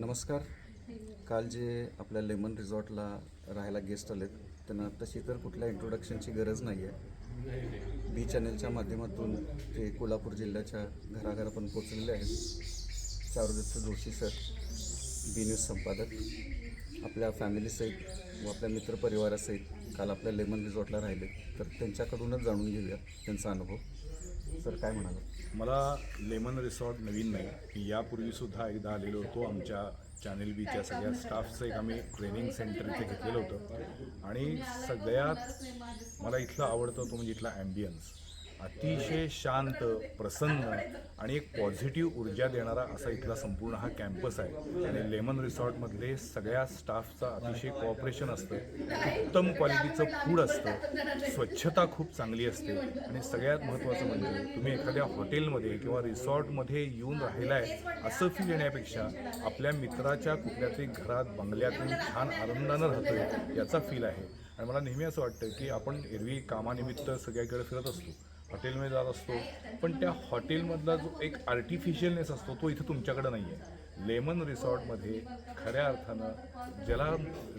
नमस्कार. काल जे आपल्या लेमन रिसॉर्टला राहायला गेस्ट आलेत त्यांना तशी तर कुठल्या इंट्रोडक्शनची गरज नाही आहे बी चॅनलच्या माध्यमातून ते कोल्हापूर जिल्ह्याच्या घराघरापर्यंत पोचलेले आहेत. Charudatta Joshi sir B news संपादक. आपल्या फॅमिलीसहित व आपल्या मित्रपरिवारासहित काल आपल्या लेमन रिसॉर्टला राहिले तर त्यांच्याकडूनच जाणून घेऊया त्यांचा अनुभव. सर काय म्हणाला मला लेमन रिसॉर्ट नवीन नाही. मी यापूर्वीसुद्धा एकदा आलेलो होतो आमच्या चॅनेल बीच्या सगळ्या स्टाफचं एक आम्ही ट्रेनिंग सेंटर इथे घेतलेलं होतं. आणि सगळ्यात मला इथलं आवडतं तो म्हणजे इथला ॲम्बियन्स अतिशय शांत प्रसन्न आणि एक पॉझिटिव्ह ऊर्जा देणारा असा इथला संपूर्ण हा कॅम्पस आहे. आणि लेमन रिसॉर्टमधले सगळ्या स्टाफचा अतिशय कॉपरेशन असतं. उत्तम क्वालिटीचं फूड असतं. स्वच्छता खूप चांगली असते. आणि सगळ्यात महत्त्वाचं म्हणजे तुम्ही एखाद्या हॉटेलमध्ये किंवा रिसॉर्टमध्ये येऊन राहिलाय असं फील येण्यापेक्षा आपल्या मित्राच्या कुठल्या तरी घरात बंगल्यातून छान आनंदानं राहतोय याचा फील आहे. आणि मला नेहमी असं वाटतं की आपण एरवी कामानिमित्त सगळ्याकडे फिरत असतो. हॉटेलमध्ये जात असतो पण त्या हॉटेलमधला जो एक आर्टिफिशियलनेस असतो तो इथं तुमच्याकडे नाही आहे लेमन रिसॉर्टमध्ये खऱ्या अर्थानं ज्याला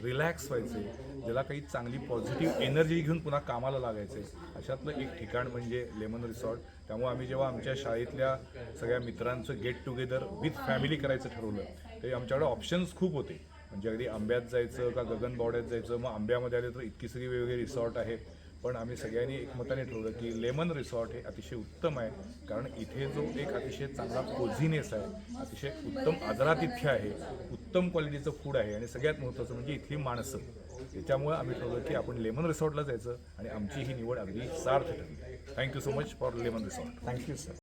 रिलॅक्स व्हायचे ज्याला काही चांगली पॉझिटिव्ह एनर्जी घेऊन पुन्हा कामाला लागायचे अशातलं एक ठिकाण म्हणजे लेमन रिसॉर्ट त्यामुळे आम्ही जेव्हा आमच्या शाळेतल्या सगळ्या मित्रांचं गेट टुगेदर विथ फॅमिली करायचं ठरवलं तरी आमच्याकडे ऑप्शन्स खूप होते. म्हणजे अगदी आंब्यात जायचं का गगनबावड्यात जायचं मग आंब्यामध्ये आले तर इतकी सगळी वेगवेगळी रिसॉर्ट आहेत पण आम्ही सगळ्यांनी एकमताने ठरवलं की लेमन रिसॉर्ट हे अतिशय उत्तम आहे. कारण इथे जो एक अतिशय चांगला कोझिनेस आहे अतिशय उत्तम आदरातिथ्य आहे उत्तम क्वालिटीचं फूड आहे आणि सगळ्यात महत्त्वाचं म्हणजे इथली माणसं. त्याच्यामुळे आम्ही ठरवलं की आपण लेमन रिसॉर्टला जायचं आणि आमची ही निवड अगदी सार्थ ठरली. Thank you so much for lemon resort. Thank you sir